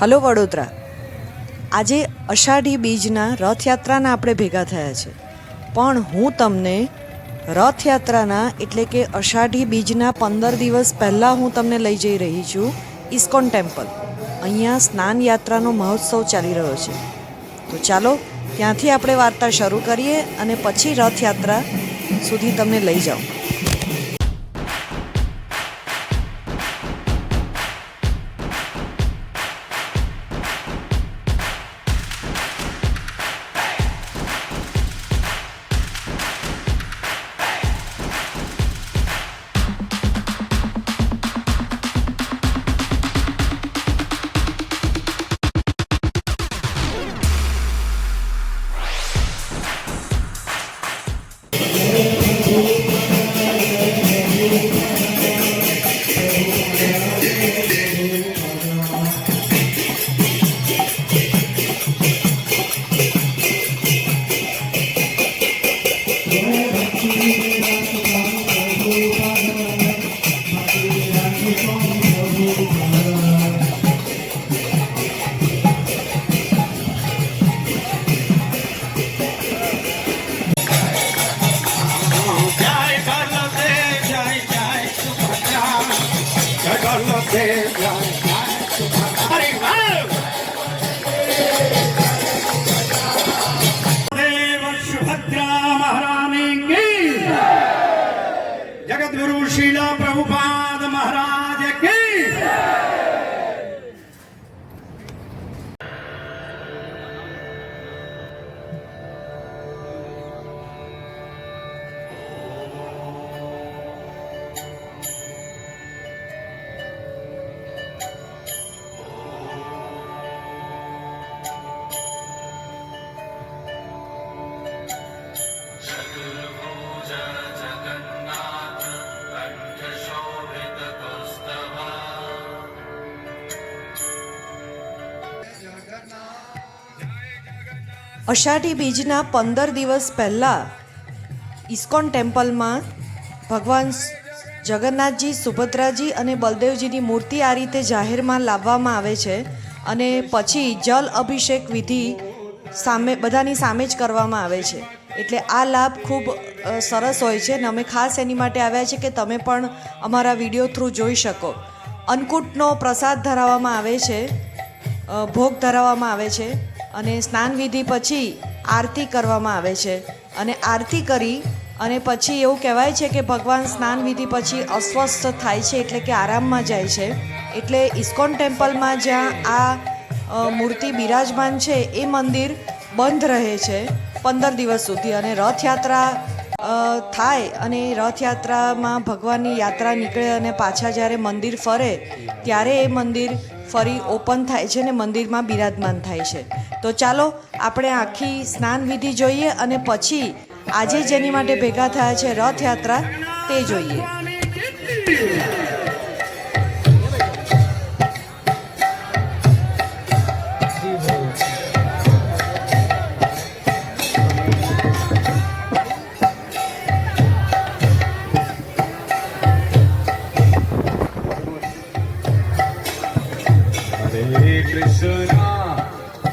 Hello Vadodara. આજે અષાઢી બીજના રથયાત્રાના આપણે ભેગા થયા છે. પણ હું તમને રથયાત્રાના એટલે કે અષાઢી બીજના પંદર દિવસ પહેલાં હું તમને લઈ જઈ રહી છું, ઇસ્કોન ટેમ્પલ. અહીંયા સ્નાન યાત્રાનો મહોત્સવ ચાલી રહ્યો છે. તો ચાલો ત્યાંથી આપણે વાર્તા શરૂ કરીએ અને પછી રથયાત્રા સુધી તમને લઈ જાઉં અષાઢી બીજના પંદર દિવસ પહેલાં ઇસ્કોન ટેમ્પલમાં ભગવાન જગન્નાથજી, સુભદ્રાજી અને બલદેવજીની મૂર્તિ આ રીતે જાહેરમાં લાવવામાં આવે છે અને પછી જલ અભિષેક વિધિ સામે, બધાની સામે જ કરવામાં આવે છે. એટલે આ લાભ ખૂબ સરસ હોય છે અને અમે ખાસ એની માટે આવ્યા છે કે તમે પણ અમારા વીડિયો થ્રુ જોઈ શકો. અન્નકૂટનો પ્રસાદ ધરાવવામાં આવે છે ભોગ ધરાવવામાં આવે છે. અને સ્નાન વિધિ પછી આરતી કરવામાં આવે છે. અને આરતી કરી અને પછી એવું કહેવાય છે કે ભગવાન સ્નાન વિધિ પછી અસ્વસ્થ થાય છે એટલે કે આરામમાં જાય છે. એટલે ઇસ્કોન ટેમ્પલમાં જ્યાં આ મૂર્તિ બિરાજમાન છે એ મંદિર બંધ રહે છે પંદર દિવસ સુધી. અને રથયાત્રા થાય અને રથયાત્રામાં ભગવાનની યાત્રા નીકળે અને પાછા જ્યારે મંદિર ફરે, ત્યારે એ મંદિર ફરી ઓપન થાય છે ને મંદિરમાં બિરાજમાન થાય છે. તો ચાલો આપણે આખી સ્નાન વિધિ જોઈએ અને પછી આજે જેની માટે ભેગા થયા છે રથયાત્રા તે જોઈએ. Krishna,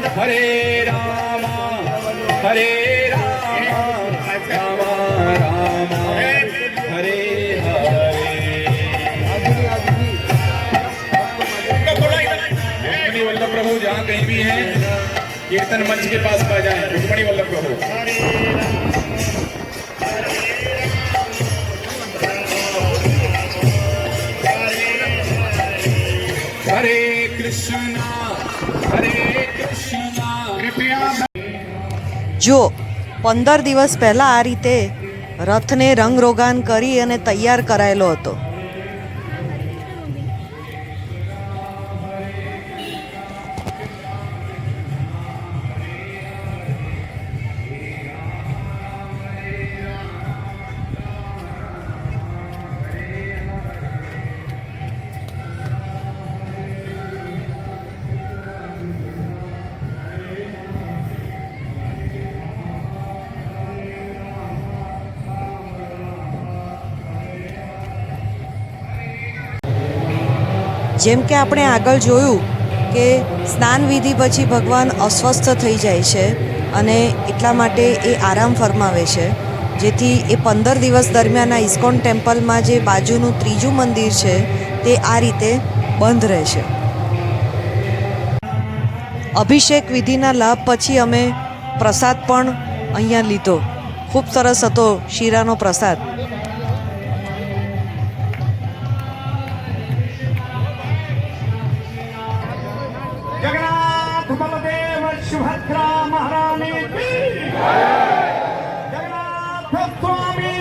Hare, Hare Rama, Hare Rama, Rama Rama, Hare Hare. Rukmini Vallabh प्रभु जहाँ कहीं भी हैं कीर्तन मंच के पास पा जाएं रुक्मणी वल्लभ प्रभु જો પંદર દિવસ પહેલાં આ રીતે રથને રંગરોગાન કરી અને તૈયાર કરાયેલો હતો. જેમ કે આપણે આગળ જોયું કે સ્નાન વિધિ પછી ભગવાન અસ્વસ્થ થઈ જાય છે અને એટલા માટે એ આરામ ફરમાવે છે. જેથી એ પંદર દિવસ દરમિયાન આ ઇસ્કોન ટેમ્પલમાં જે બાજુનું ત્રીજું મંદિર છે, તે આ રીતે બંધ રહેશે. અભિષેક વિધિના લાભ પછી અમે પ્રસાદ પણ અહીંયા લીધો. ખૂબ સરસ હતો શીરાનો પ્રસાદ. સ્વામી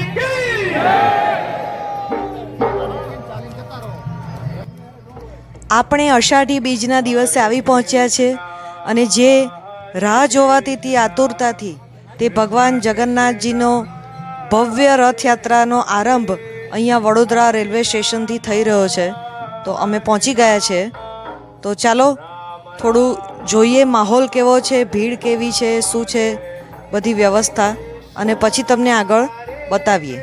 આપણે અષાઢી બીજના દિવસે આવી પહોંચ્યા છે અને જે રાહ જોવાતી હતી આતુરતાથી તે ભગવાન જગન્નાથજીનો ભવ્ય રથયાત્રાનો આરંભ અહીંયા વડોદરા રેલવે સ્ટેશનથી થઈ રહ્યો છે. તો અમે પહોંચી ગયા છે. તો ચાલો, થોડું જોઈએ માહોલ કેવો છે, ભીડ કેવી છે, શું છે, બધી વ્યવસ્થા. અને પછી તમને આગળ બતાવીએ.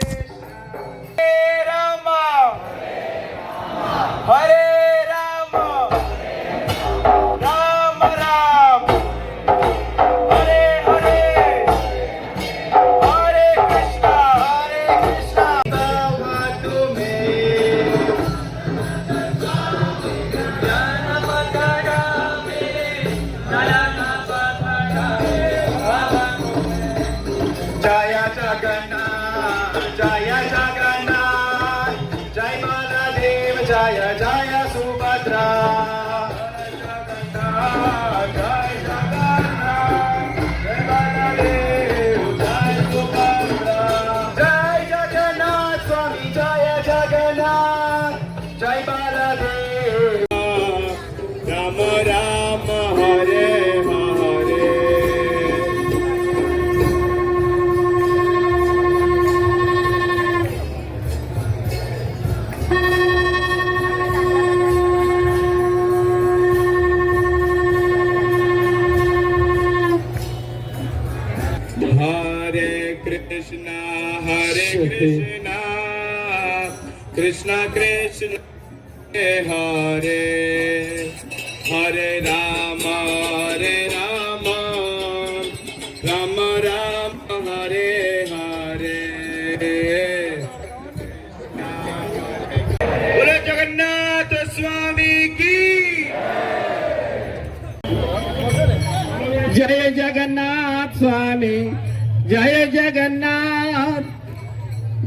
जय जगन्नाथ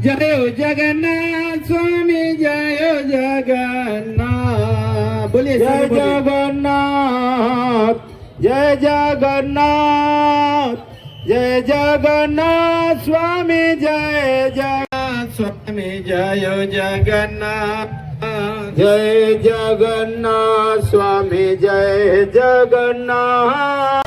जय जगन्नाथ स्वामी जय जगन्नाथ। बोलिए जय जगन्नाथ जय जगन्नाथ जय जगन्नाथ स्वामी जय जगन्नाथ। स्वामी जय जगन्नाथ। जय जगन्नाथ स्वामी जय जगन्नाथ।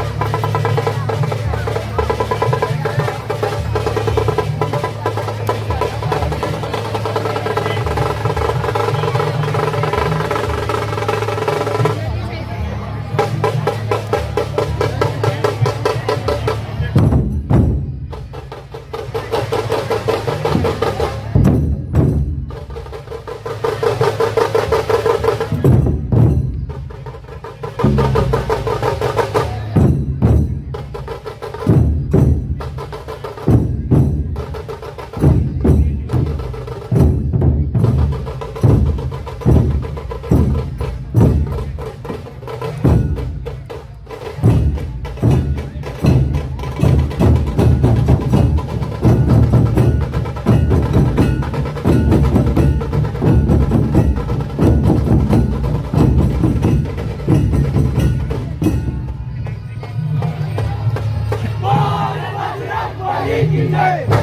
Thank you, Dave.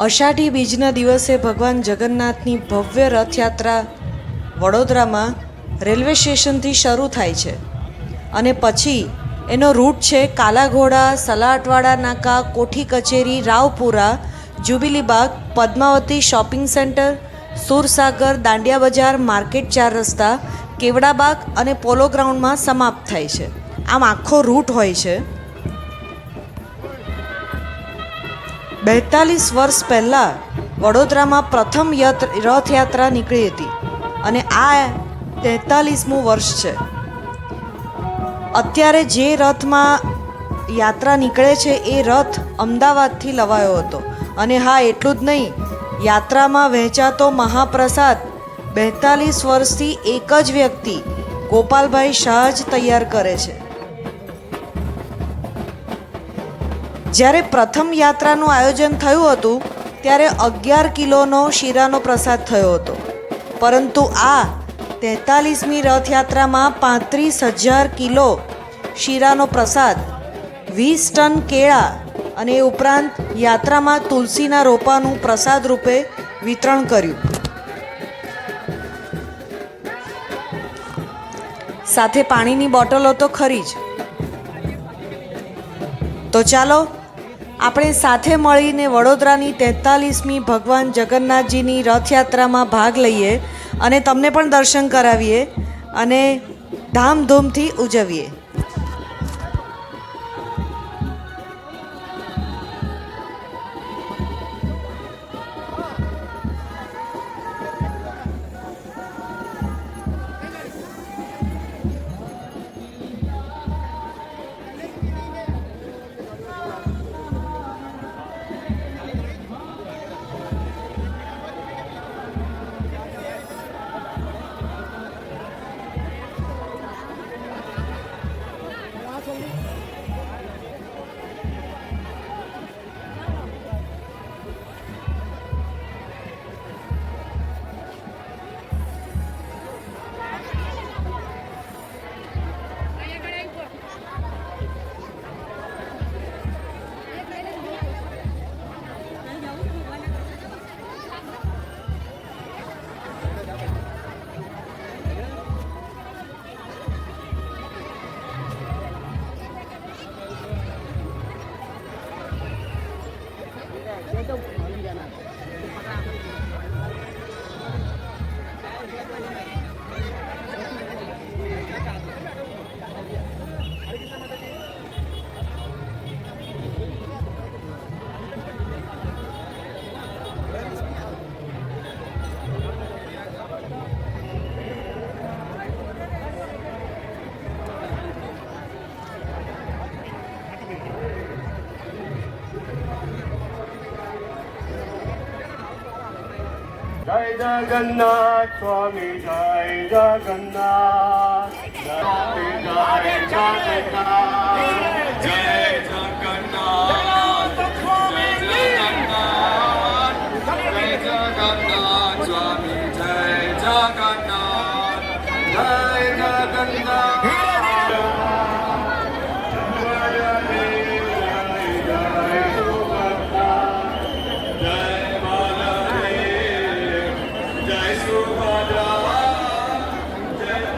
અષાઢી બીજના દિવસે ભગવાન જગન્નાથની ભવ્ય રથયાત્રા વડોદરામાં રેલવે સ્ટેશનથી શરૂ થાય છે. અને પછી એનો રૂટ છે કાલાઘોડા, સલાટવાડા, નાકા, કોઠી કચેરી, Raopura, Jubileebaug, Padmavati shopping centre, Sursagar Dandiya Bazaar market ચાર રસ્તા, કેવડાબાગ અને પોલો ગ્રાઉન્ડમાં સમાપ્ત થાય છે. આમ આખો રૂટ હોય છે. બેતાલીસ વર્ષ પહેલાં વડોદરામાં પ્રથમ રથયાત્રા નીકળી હતી અને આ તેતાલીસમું વર્ષ છે. અત્યારે જે રથમાં યાત્રા નીકળે છે, એ રથ અમદાવાદથી લવાયો હતો. અને હા, એટલું જ નહીં, યાત્રામાં વહેંચાતો મહાપ્રસાદ બેતાલીસ વર્ષથી એક જ વ્યક્તિ ગોપાલભાઈ શાહ જ તૈયાર કરે છે. જ્યારે પ્રથમ યાત્રાનું આયોજન થયું હતું, ત્યારે અગિયાર કિલોનો શીરાનો પ્રસાદ થયો હતો. પરંતુ આ તેતાલીસમી રથયાત્રામાં પાંત્રીસ હજાર કિલો શીરાનો પ્રસાદ, વીસ ટન કેળા અને એ ઉપરાંત યાત્રામાં તુલસીના રોપાનું પ્રસાદ રૂપે વિતરણ કર્યું. સાથે પાણીની બોટલો તો ખરી જ. તો ચાલો આપણે સાથે મળીને વડોદરાની તેતાલીસમી ભગવાન જગન્નાથજીની રથયાત્રામાં ભાગ લઈએ અને તમને પણ દર્શન કરાવીએ અને ધામધૂમથી ઉજવીએ. જય જગન્નાથ સ્વામી જય જગન્નાથ જય જય જગન્નાથ જય Hare Krishna, Hare Krishna, Krishna Krishna, Hare Hare,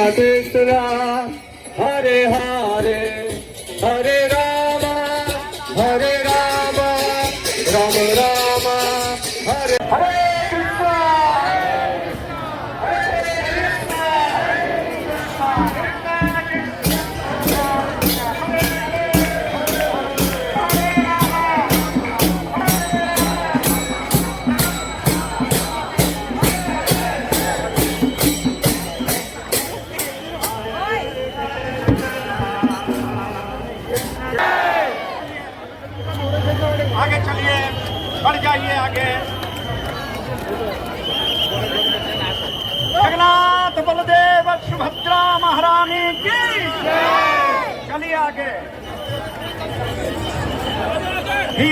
నటిస్తున్నా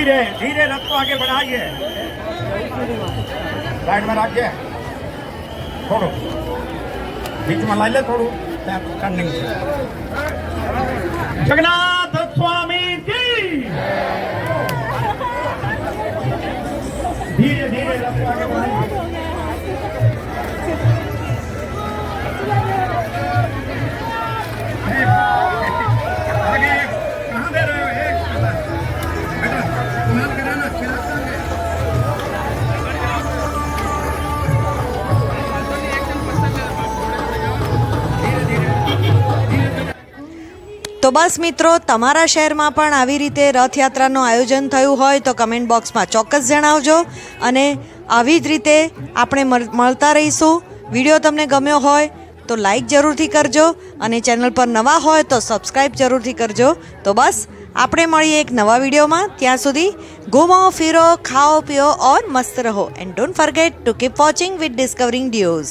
धीरे धीरे रथ को आगे बढ़ाइए साइड में रखिए छोड़ो बीच में ला ले थोड़ो टर्निंग जगन्नाथ स्वामी તો બસ મિત્રો, તમારા શહેરમાં પણ આવી રીતે રથયાત્રાનું આયોજન થયું હોય તો કમેન્ટ બોક્સમાં ચોક્કસ જણાવજો અને આવી જ રીતે આપણે મળ- મળતા રહીશું. વીડિયો તમને ગમ્યો હોય તો લાઈક જરૂરથી કરજો અને ચેનલ પર નવા હોય તો સબસ્ક્રાઈબ જરૂરથી કરજો. તો બસ, આપણે મળીએ એક નવા વિડીયોમાં. ત્યાં સુધી ઘૂમો, ફિરો, ખાઓ, પીઓ, ઓર મસ્ત રહો. And don't forget to keep watching with discovering videos